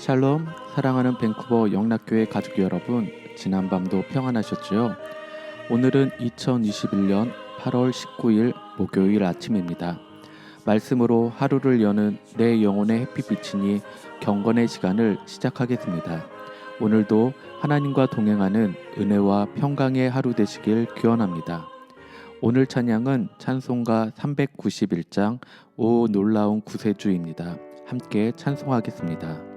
샬롬 사랑하는 밴쿠버 영락교회 가족 여러분 지난밤도 평안하셨지요? 오늘은 2021년 8월 19일 목요일 아침입니다. 말씀으로 하루를 여는 내 영혼의 햇빛빛이니 경건의 시간을 시작하겠습니다. 오늘도 하나님과 동행하는 은혜와 평강의 하루 되시길 기원합니다. 오늘 찬양은 찬송가 391장 오 놀라운 구세주입니다. 함께 찬송하겠습니다.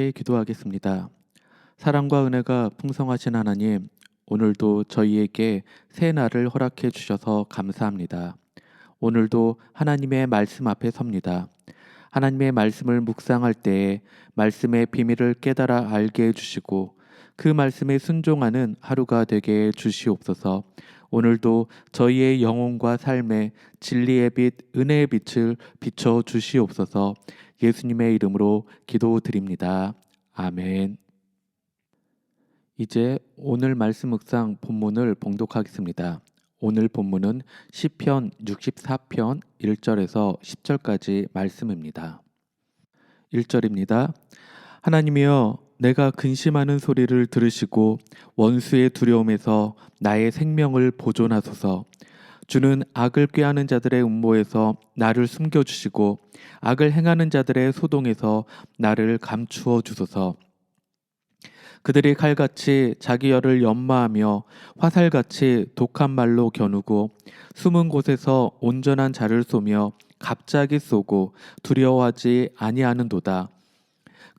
함께 기도하겠습니다. 사랑과 은혜가 풍성하신 하나님, 오늘도 저희에게 새 날을 허락해 주셔서 감사합니다. 오늘도 하나님의 말씀 앞에 섭니다. 하나님의 말씀을 묵상할 때에 말씀의 비밀을 깨달아 알게 해 주시고 그 말씀에 순종하는 하루가 되게 해 주시옵소서. 오늘도 저희의 영혼과 삶에 진리의 빛, 은혜의 빛을 비춰 주시옵소서. 예수님의 이름으로 기도드립니다. 아멘. 이제 오늘 말씀 묵상 본문을 봉독하겠습니다. 오늘 본문은 시편 64편 1절에서 10절까지 말씀입니다. 1절입니다. 하나님이여 내가 근심하는 소리를 들으시고 원수의 두려움에서 나의 생명을 보존하소서. 주는 악을 꾀하는 자들의 음모에서 나를 숨겨 주시고 악을 행하는 자들의 소동에서 나를 감추어 주소서. 그들이 칼같이 자기 열을 연마하며 화살같이 독한 말로 겨누고 숨은 곳에서 온전한 자를 쏘며 갑자기 쏘고 두려워하지 아니하는도다.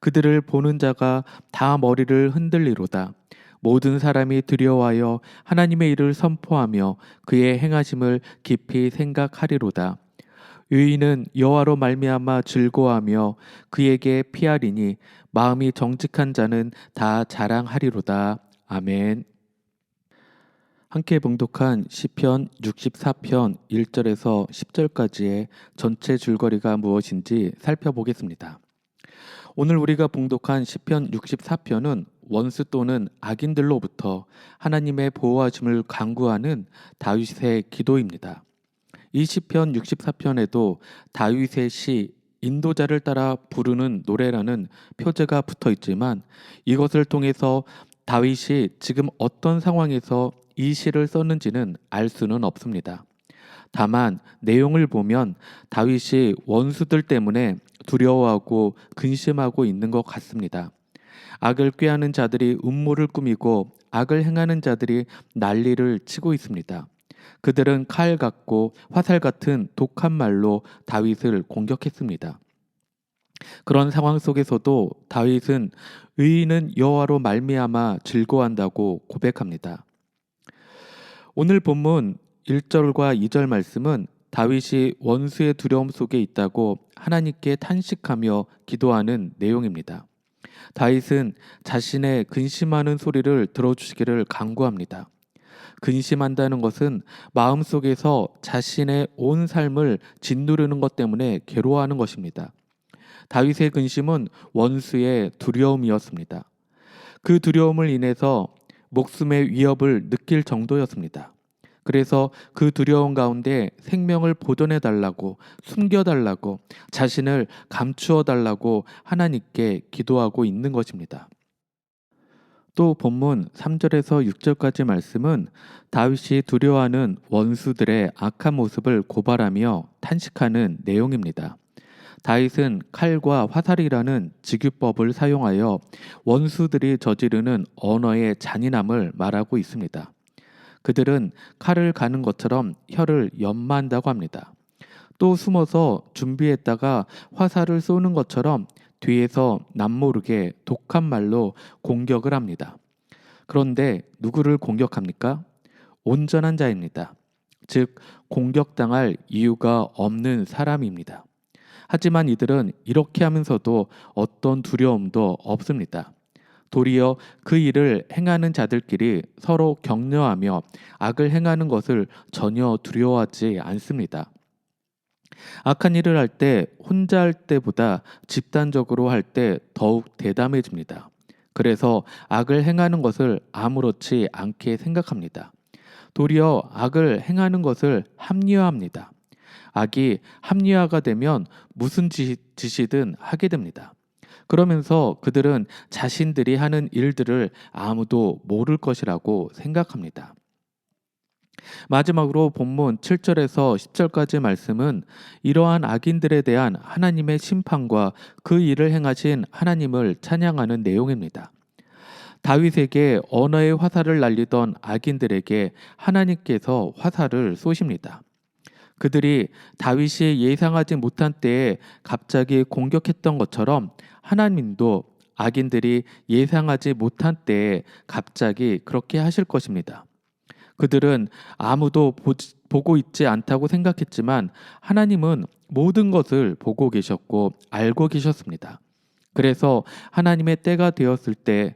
그들을 보는 자가 다 머리를 흔들리로다. 모든 사람이 두려워하여 하나님의 일을 선포하며 그의 행하심을 깊이 생각하리로다. 유인은 여호와로 말미암아 즐거워하며 그에게 피하리니 마음이 정직한 자는 다 자랑하리로다. 아멘. 함께 봉독한 시편 64편 1절에서 10절까지의 전체 줄거리가 무엇인지 살펴보겠습니다. 오늘 우리가 봉독한 시편 64편은 원수 또는 악인들로부터 하나님의 보호하심을 강구하는 다윗의 기도입니다. 이 시편 64편에도 다윗의 시 인도자를 따라 부르는 노래라는 표제가 붙어 있지만 이것을 통해서 다윗이 지금 어떤 상황에서 이 시를 썼는지는 알 수는 없습니다. 다만 내용을 보면 다윗이 원수들 때문에 두려워하고 근심하고 있는 것 같습니다. 악을 꾀하는 자들이 음모를 꾸미고 악을 행하는 자들이 난리를 치고 있습니다. 그들은 칼 같고 화살 같은 독한 말로 다윗을 공격했습니다. 그런 상황 속에서도 다윗은 의인은 여호와로 말미암아 즐거워한다고 고백합니다. 오늘 본문 1절과 2절 말씀은 다윗이 원수의 두려움 속에 있다고 하나님께 탄식하며 기도하는 내용입니다. 다윗은 자신의 근심하는 소리를 들어주시기를 간구합니다. 근심한다는 것은 마음속에서 자신의 온 삶을 짓누르는 것 때문에 괴로워하는 것입니다. 다윗의 근심은 원수의 두려움이었습니다. 그 두려움을 인해서 목숨의 위협을 느낄 정도였습니다. 그래서 그 두려움 가운데 생명을 보존해 달라고 숨겨 달라고 자신을 감추어 달라고 하나님께 기도하고 있는 것입니다. 또 본문 3절에서 6절까지 말씀은 다윗이 두려워하는 원수들의 악한 모습을 고발하며 탄식하는 내용입니다. 다윗은 칼과 화살이라는 직유법을 사용하여 원수들이 저지르는 언어의 잔인함을 말하고 있습니다. 그들은 칼을 가는 것처럼 혀를 연마한다고 합니다. 또 숨어서 준비했다가 화살을 쏘는 것처럼 뒤에서 남모르게 독한 말로 공격을 합니다. 그런데 누구를 공격합니까? 온전한 자입니다. 즉, 공격당할 이유가 없는 사람입니다. 하지만 이들은 이렇게 하면서도 어떤 두려움도 없습니다. 도리어 그 일을 행하는 자들끼리 서로 격려하며 악을 행하는 것을 전혀 두려워하지 않습니다. 악한 일을 할 때 혼자 할 때보다 집단적으로 할 때 더욱 대담해집니다. 그래서 악을 행하는 것을 아무렇지 않게 생각합니다. 도리어 악을 행하는 것을 합리화합니다. 악이 합리화가 되면 무슨 짓이든 하게 됩니다. 그러면서 그들은 자신들이 하는 일들을 아무도 모를 것이라고 생각합니다. 마지막으로 본문 7절에서 10절까지 말씀은 이러한 악인들에 대한 하나님의 심판과 그 일을 행하신 하나님을 찬양하는 내용입니다. 다윗에게 언어의 화살을 날리던 악인들에게 하나님께서 화살을 쏘십니다. 그들이 다윗이 예상하지 못한 때에 갑자기 공격했던 것처럼 하나님도 악인들이 예상하지 못한 때에 갑자기 그렇게 하실 것입니다. 그들은 아무도 보고 있지 않다고 생각했지만 하나님은 모든 것을 보고 계셨고 알고 계셨습니다. 그래서 하나님의 때가 되었을 때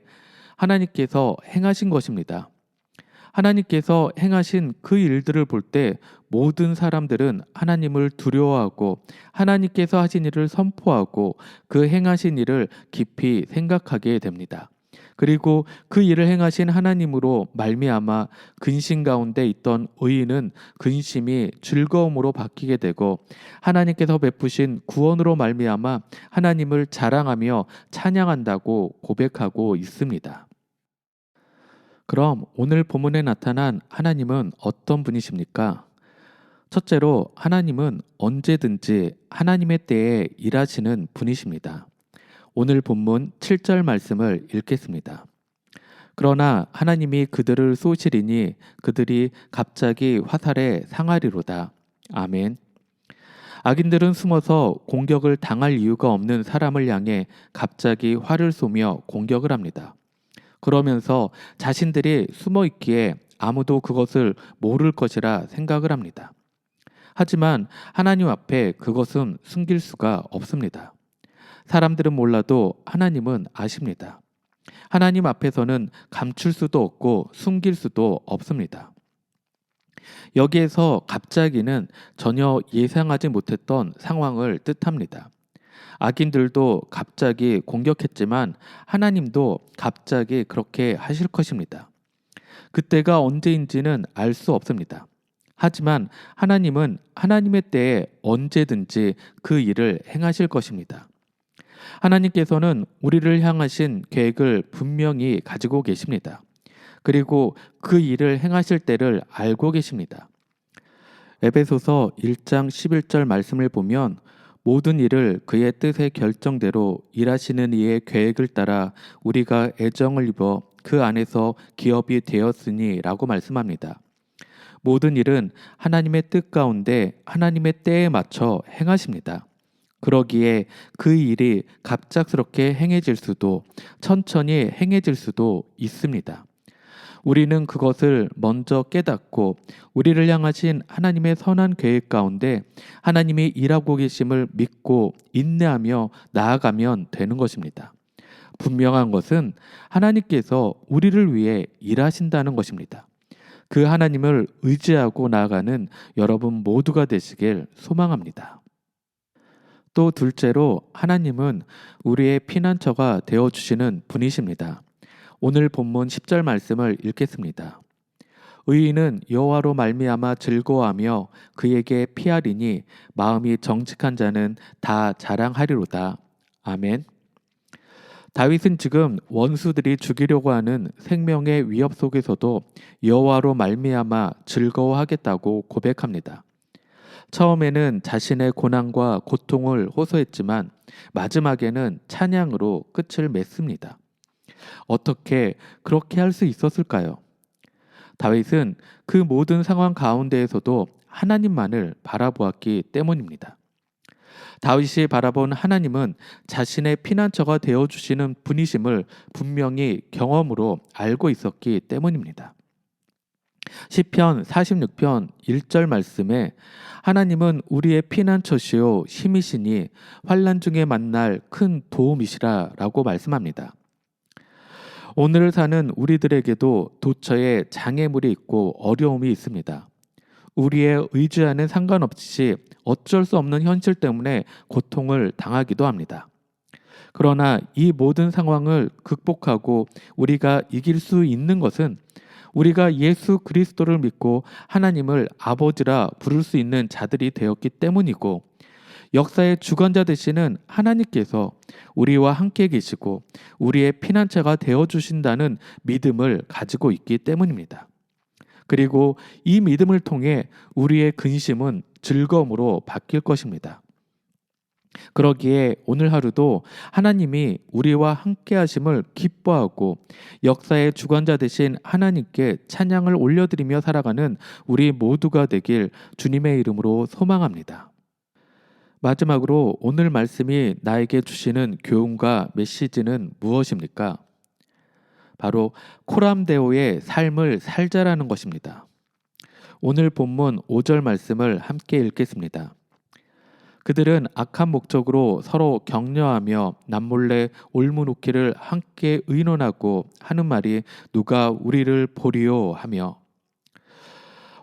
하나님께서 행하신 것입니다. 하나님께서 행하신 그 일들을 볼 때 모든 사람들은 하나님을 두려워하고 하나님께서 하신 일을 선포하고 그 행하신 일을 깊이 생각하게 됩니다. 그리고 그 일을 행하신 하나님으로 말미암아 근심 가운데 있던 의인은 근심이 즐거움으로 바뀌게 되고 하나님께서 베푸신 구원으로 말미암아 하나님을 자랑하며 찬양한다고 고백하고 있습니다. 그럼 오늘 본문에 나타난 하나님은 어떤 분이십니까? 첫째로 하나님은 언제든지 하나님의 때에 일하시는 분이십니다. 오늘 본문 7절 말씀을 읽겠습니다. 그러나 하나님이 그들을 쏘시리니 그들이 갑자기 화살에 상하리로다. 아멘. 악인들은 숨어서 공격을 당할 이유가 없는 사람을 향해 갑자기 활을 쏘며 공격을 합니다. 그러면서 자신들이 숨어 있기에 아무도 그것을 모를 것이라 생각을 합니다. 하지만 하나님 앞에 그것은 숨길 수가 없습니다. 사람들은 몰라도 하나님은 아십니다. 하나님 앞에서는 감출 수도 없고 숨길 수도 없습니다. 여기에서 갑자기는 전혀 예상하지 못했던 상황을 뜻합니다. 악인들도 갑자기 공격했지만 하나님도 갑자기 그렇게 하실 것입니다. 그때가 언제인지는 알 수 없습니다. 하지만 하나님은 하나님의 때에 언제든지 그 일을 행하실 것입니다. 하나님께서는 우리를 향하신 계획을 분명히 가지고 계십니다. 그리고 그 일을 행하실 때를 알고 계십니다. 에베소서 1장 11절 말씀을 보면 모든 일을 그의 뜻의 결정대로 일하시는 이의 계획을 따라 우리가 애정을 입어 그 안에서 기업이 되었으니라고 말씀합니다. 모든 일은 하나님의 뜻 가운데 하나님의 때에 맞춰 행하십니다. 그러기에 그 일이 갑작스럽게 행해질 수도 천천히 행해질 수도 있습니다. 우리는 그것을 먼저 깨닫고 우리를 향하신 하나님의 선한 계획 가운데 하나님이 일하고 계심을 믿고 인내하며 나아가면 되는 것입니다. 분명한 것은 하나님께서 우리를 위해 일하신다는 것입니다. 그 하나님을 의지하고 나아가는 여러분 모두가 되시길 소망합니다. 또 둘째로 하나님은 우리의 피난처가 되어 주시는 분이십니다. 오늘 본문 10절 말씀을 읽겠습니다. 의인은 여호와로 말미암아 즐거워하며 그에게 피하리니 마음이 정직한 자는 다 자랑하리로다. 아멘. 다윗은 지금 원수들이 죽이려고 하는 생명의 위협 속에서도 여호와로 말미암아 즐거워하겠다고 고백합니다. 처음에는 자신의 고난과 고통을 호소했지만 마지막에는 찬양으로 끝을 맺습니다. 어떻게 그렇게 할 수 있었을까요? 다윗은 그 모든 상황 가운데에서도 하나님만을 바라보았기 때문입니다. 다윗이 바라본 하나님은 자신의 피난처가 되어 주시는 분이심을 분명히 경험으로 알고 있었기 때문입니다. 시편 46편 1절 말씀에 하나님은 우리의 피난처시요 힘이시니 환난 중에 만날 큰 도움이시라라고 말씀합니다. 오늘을 사는 우리들에게도 도처에 장애물이 있고 어려움이 있습니다. 우리의 의지와는 상관없이 어쩔 수 없는 현실 때문에 고통을 당하기도 합니다. 그러나 이 모든 상황을 극복하고 우리가 이길 수 있는 것은 우리가 예수 그리스도를 믿고 하나님을 아버지라 부를 수 있는 자들이 되었기 때문이고 역사의 주관자 되시는 하나님께서 우리와 함께 계시고 우리의 피난처가 되어 주신다는 믿음을 가지고 있기 때문입니다. 그리고 이 믿음을 통해 우리의 근심은 즐거움으로 바뀔 것입니다. 그러기에 오늘 하루도 하나님이 우리와 함께 하심을 기뻐하고 역사의 주관자 되신 하나님께 찬양을 올려드리며 살아가는 우리 모두가 되길 주님의 이름으로 소망합니다. 마지막으로 오늘 말씀이 나에게 주시는 교훈과 메시지는 무엇입니까? 바로 코람데오의 삶을 살자라는 것입니다. 오늘 본문 5절 말씀을 함께 읽겠습니다. 그들은 악한 목적으로 서로 격려하며 남몰래 올무놓기를 함께 의논하고 하는 말이 누가 우리를 보리요 하며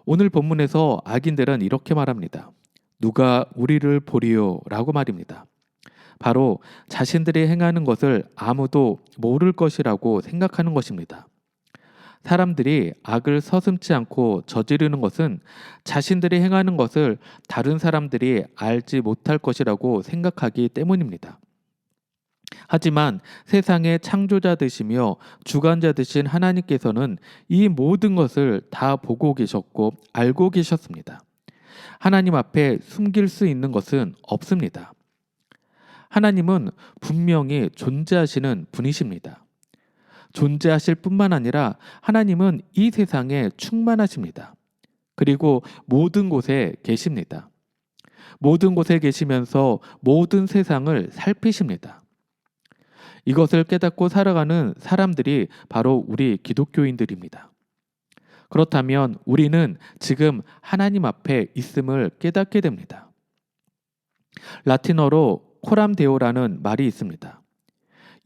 오늘 본문에서 악인들은 이렇게 말합니다. 누가 우리를 보리요 라고 말입니다. 바로 자신들이 행하는 것을 아무도 모를 것이라고 생각하는 것입니다. 사람들이 악을 서슴지 않고 저지르는 것은 자신들이 행하는 것을 다른 사람들이 알지 못할 것이라고 생각하기 때문입니다. 하지만 세상의 창조자 되시며 주관자 되신 하나님께서는 이 모든 것을 다 보고 계셨고 알고 계셨습니다. 하나님 앞에 숨길 수 있는 것은 없습니다. 하나님은 분명히 존재하시는 분이십니다. 존재하실 뿐만 아니라 하나님은 이 세상에 충만하십니다. 그리고 모든 곳에 계십니다. 모든 곳에 계시면서 모든 세상을 살피십니다. 이것을 깨닫고 살아가는 사람들이 바로 우리 기독교인들입니다. 그렇다면 우리는 지금 하나님 앞에 있음을 깨닫게 됩니다. 라틴어로 코람 데오라는 말이 있습니다.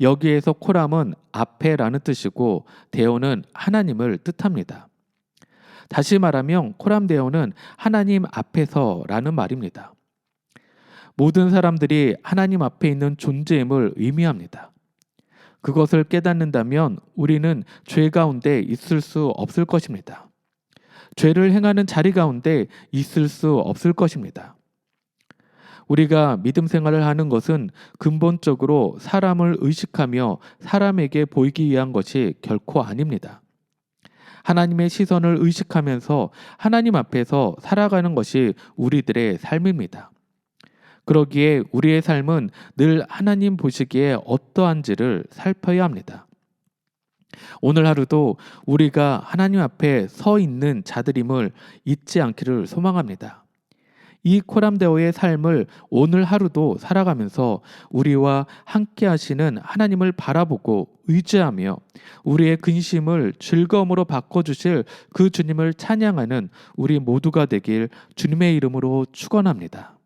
여기에서 코람은 앞에라는 뜻이고 데오는 하나님을 뜻합니다. 다시 말하면 코람 데오는 하나님 앞에서라는 말입니다. 모든 사람들이 하나님 앞에 있는 존재임을 의미합니다. 그것을 깨닫는다면 우리는 죄 가운데 있을 수 없을 것입니다. 죄를 행하는 자리 가운데 있을 수 없을 것입니다. 우리가 믿음 생활을 하는 것은 근본적으로 사람을 의식하며 사람에게 보이기 위한 것이 결코 아닙니다. 하나님의 시선을 의식하면서 하나님 앞에서 살아가는 것이 우리들의 삶입니다. 그러기에 우리의 삶은 늘 하나님 보시기에 어떠한지를 살펴야 합니다. 오늘 하루도 우리가 하나님 앞에 서 있는 자들임을 잊지 않기를 소망합니다. 이 코람데오의 삶을 오늘 하루도 살아가면서 우리와 함께 하시는 하나님을 바라보고 의지하며 우리의 근심을 즐거움으로 바꿔주실 그 주님을 찬양하는 우리 모두가 되길 주님의 이름으로 축원합니다.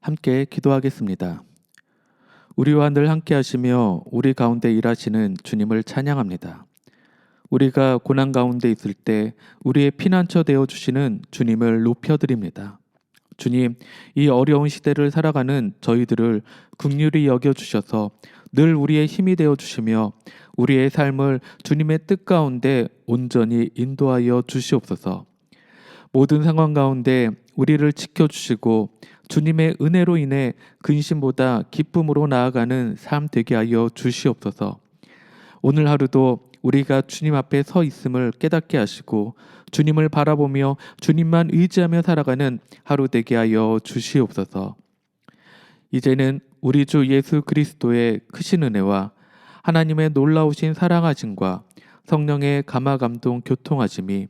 함께 기도하겠습니다. 우리와 늘 함께 하시며 우리 가운데 일하시는 주님을 찬양합니다. 우리가 고난 가운데 있을 때 우리의 피난처 되어 주시는 주님을 높여 드립니다. 주님, 이 어려운 시대를 살아가는 저희들을 긍휼히 여겨 주셔서 늘 우리의 힘이 되어 주시며 우리의 삶을 주님의 뜻 가운데 온전히 인도하여 주시옵소서. 모든 상황 가운데 우리를 지켜 주시고 주님의 은혜로 인해 근심보다 기쁨으로 나아가는 삶 되게 하여 주시옵소서. 오늘 하루도 우리가 주님 앞에 서 있음을 깨닫게 하시고 주님을 바라보며 주님만 의지하며 살아가는 하루 되게 하여 주시옵소서. 이제는 우리 주 예수 그리스도의 크신 은혜와 하나님의 놀라우신 사랑하심과 성령의 감화 감동 교통하심이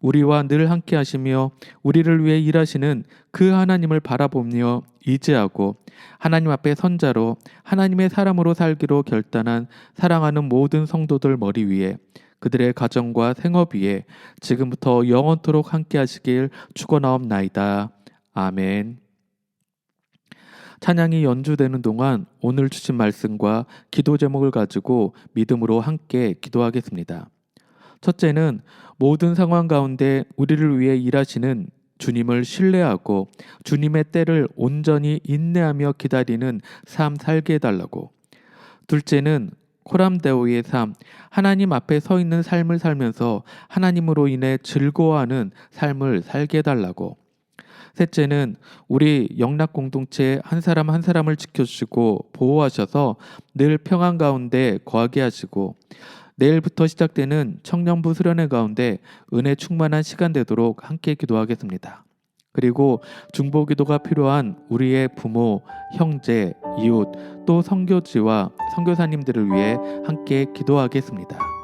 우리와 늘 함께 하시며 우리를 위해 일하시는 그 하나님을 바라보며 이제하고 하나님 앞에 선자로 하나님의 사람으로 살기로 결단한 사랑하는 모든 성도들 머리 위에 그들의 가정과 생업 위에 지금부터 영원토록 함께 하시길 축원하옵나이다. 아멘. 찬양이 연주되는 동안 오늘 주신 말씀과 기도 제목을 가지고 믿음으로 함께 기도하겠습니다. 첫째는 모든 상황 가운데 우리를 위해 일하시는 주님을 신뢰하고 주님의 때를 온전히 인내하며 기다리는 삶 살게 해달라고. 둘째는 코람데오의 삶, 하나님 앞에 서 있는 삶을 살면서 하나님으로 인해 즐거워하는 삶을 살게 해달라고. 셋째는 우리 영락 공동체 한 사람 한 사람을 지켜주시고 보호하셔서 늘 평안 가운데 거하게 하시고 내일부터 시작되는 청년부 수련회 가운데 은혜 충만한 시간 되도록 함께 기도하겠습니다. 그리고 중보 기도가 필요한 우리의 부모, 형제, 이웃, 또 선교지와 선교사님들을 위해 함께 기도하겠습니다.